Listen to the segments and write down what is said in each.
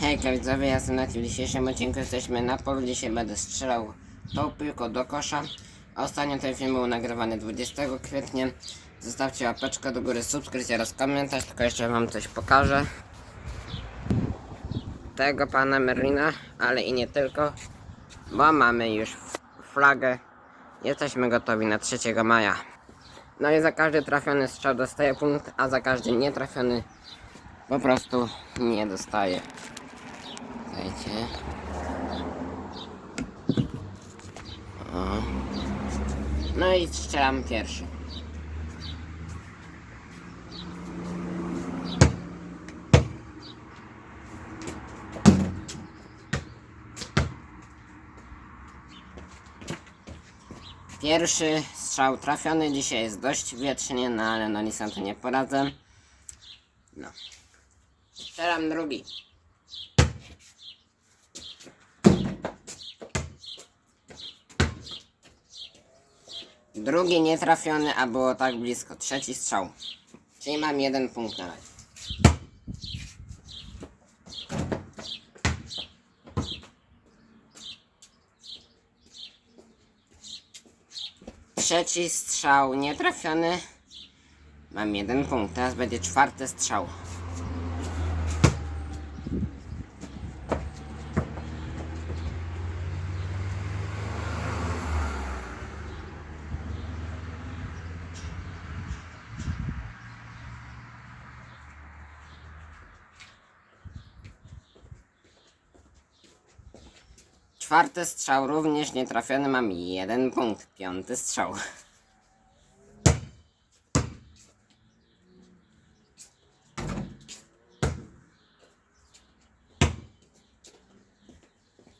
Hejka widzowie, ja jestem Nati. W dzisiejszym odcinku jesteśmy na polu. Dzisiaj będę strzelał tą piłką do kosza. Ostatnio ten film był nagrywany 20 kwietnia. Zostawcie łapeczkę do góry, subskrypcję oraz komentarz, tylko jeszcze wam coś pokażę. Tego pana Merlina, ale i nie tylko, bo mamy już flagę. Jesteśmy gotowi na 3 maja. No i za każdy trafiony strzał dostaje punkt, a za każdy nietrafiony po prostu nie dostaje. Dajcie. O. No i strzelam pierwszy. Pierwszy strzał trafiony. Dzisiaj jest dość wietrznie, no ale no to nie poradzę. No. Strzelam drugi. Drugi nietrafiony, a było tak blisko. Trzeci strzał. Czyli mam jeden punkt na razie. Trzeci strzał nietrafiony. Mam jeden punkt. Teraz będzie czwarty strzał. Czwarty strzał również nietrafiony. Mam jeden punkt. Piąty strzał.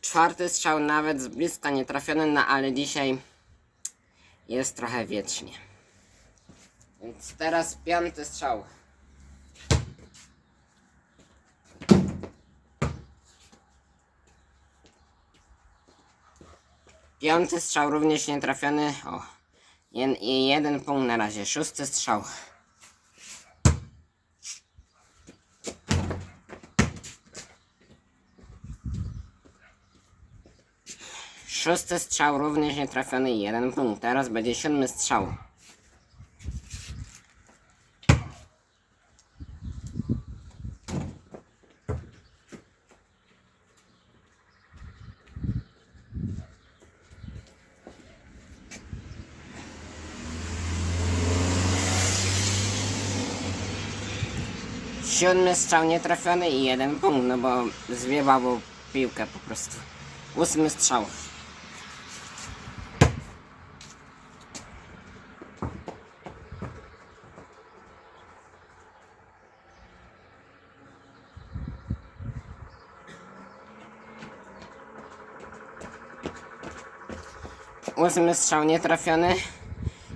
Czwarty strzał nawet z bliska nietrafiony, no ale dzisiaj jest trochę wiecznie. Więc teraz piąty strzał. Piąty strzał również nietrafiony. O, jed, jeden punkt na razie. Szósty strzał. Szósty strzał również nietrafiony. Jeden punkt. Teraz będzie siódmy strzał. Siódmy strzał nietrafiony i jeden punkt, no bo zwiewało piłkę po prostu. Ósmy strzał. Ósmy strzał nietrafiony.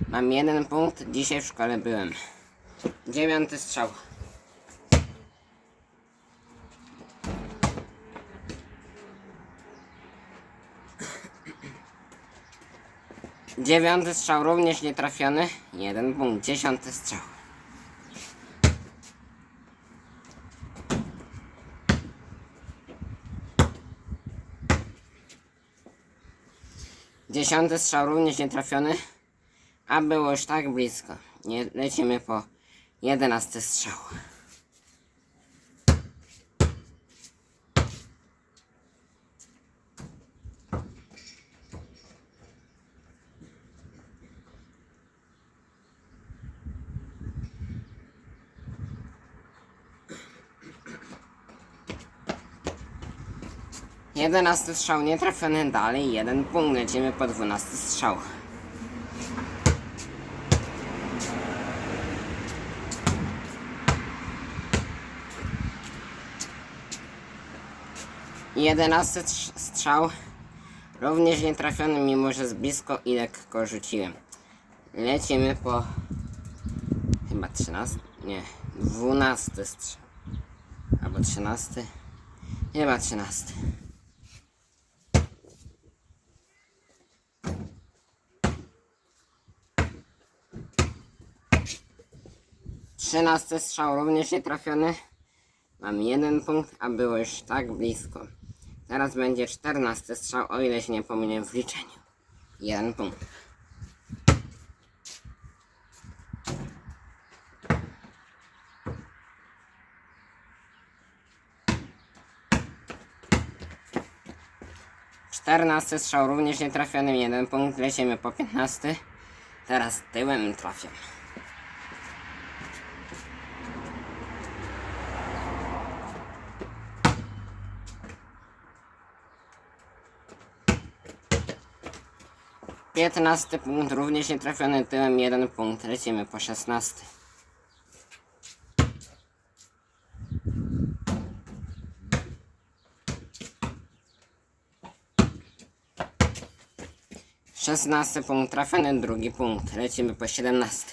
Mam jeden punkt. Dzisiaj w szkole byłem. Dziewiąty strzał. Dziewiąty strzał również nietrafiony. Jeden punkt. Dziesiąty strzał. Dziesiąty strzał również nietrafiony. A było już tak blisko. Nie, lecimy po jedenasty strzał. Jedenasty strzał nietrafiony dalej, jeden punkt, lecimy po dwunasty strzał. Jedenasty strz- strzał również nietrafiony, mimo że z blisko i lekko rzuciłem. Lecimy po chyba 13, nie, 12 strzał. Albo 13. Chyba 13 strzał również nietrafiony. Mam jeden punkt, a było już tak blisko. Teraz będzie 14 strzał, o ile się nie pomylę w liczeniu. Jeden punkt. Czternasty strzał również nietrafiony, jeden punkt, lecimy po piętnasty. Teraz tyłem trafiam. 15 punkt, również nie trafiony tyłem, 1 punkt. Lecimy po 16. Szesnasty punkt trafiony, drugi punkt. Lecimy po siedemnasty.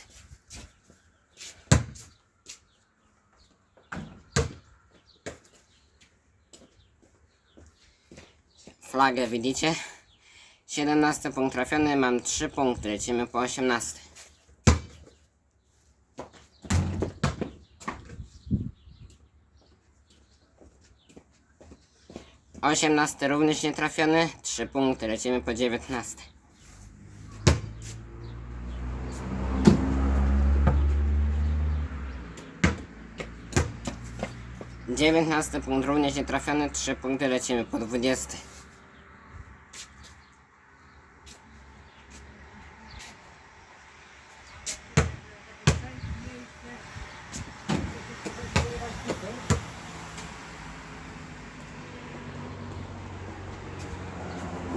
Flagę widzicie? Siedemnasty punkt trafiony, mam trzy punkty. Lecimy po osiemnasty. Osiemnasty również nie trafiony, trzy punkty. Lecimy po dziewiętnasty. Dziewiętnasty punkt również nie trafiony, trzy punkty lecimy po dwudziesty.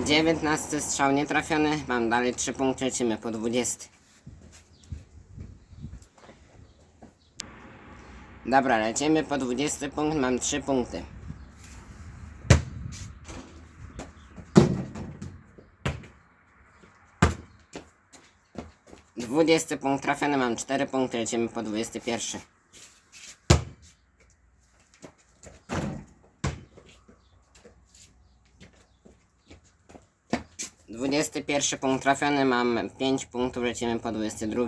Dziewiętnasty strzał nie trafiony, mam dalej trzy punkty, lecimy po dwudziesty. Dobra, lecimy po 20 punkt, mam 3 punkty. Dwudziesty punkt trafiony, mam 4 punkty, lecimy po 21. Dwudziesty pierwszy punkt trafiony, mam 5 punktów, lecimy po 22.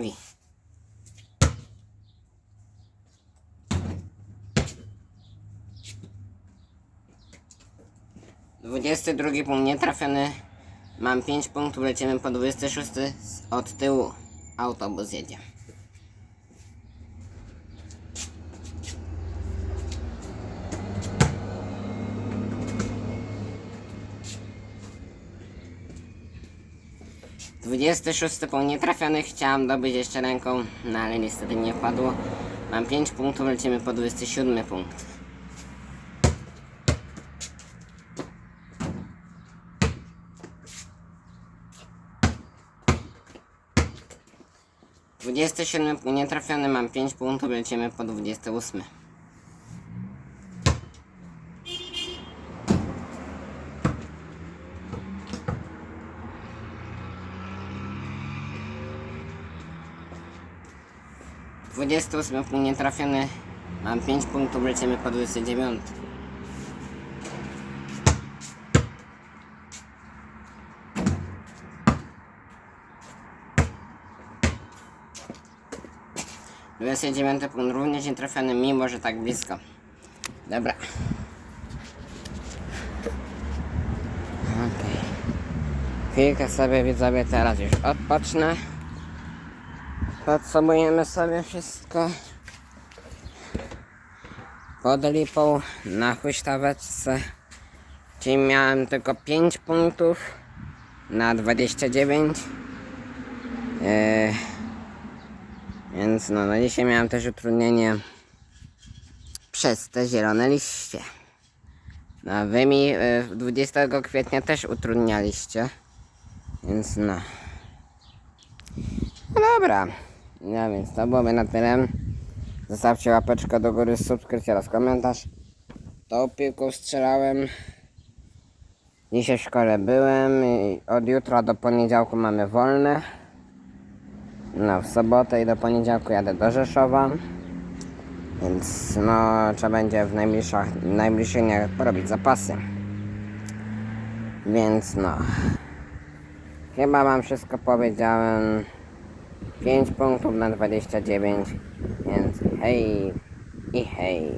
Dwudziesty drugi punkt nietrafiony. Mam 5 punktów, lecimy po 26. Od tyłu autobus jedzie. Dwudziesty szósty punkt nietrafiony. Chciałam dobyć jeszcze ręką, no ale niestety nie wpadło. Mam 5 punktów, lecimy po 27 punkt. Dwudziesty siódmy punkt nietrafiony, mam 5 punktów, lecimy po 28. Dwudziesty ósmy punkt nietrafiony, mam 5 punktów, lecimy po 29. Dwudziesty dziewiąty punkt również nietrafiony, mimo że tak blisko. Dobra. Okej. Chwilkę sobie widzowie teraz już odpocznę. Podsumujemy sobie wszystko. Pod lipą na huśtaweczce. Czyli miałem tylko 5 punktów na 29. Yy, więc no, na dzisiaj miałem też utrudnienie przez te zielone liście. No, wy mi y, 20 kwietnia też utrudnialiście. Więc no. No dobra. No więc to byłoby na tyle. Zostawcie łapeczkę do góry, subskrypcję oraz komentarz. Tą piłką strzelałem. Dzisiaj w szkole byłem i od jutra do poniedziałku mamy wolne. No, w sobotę i do poniedziałku jadę do Rzeszowa. Więc no, trzeba będzie w najbliższych, najbliższych dniach porobić zapasy. Więc no. Chyba mam wszystko powiedziałem. 5 punktów na 29. Więc hej i hej.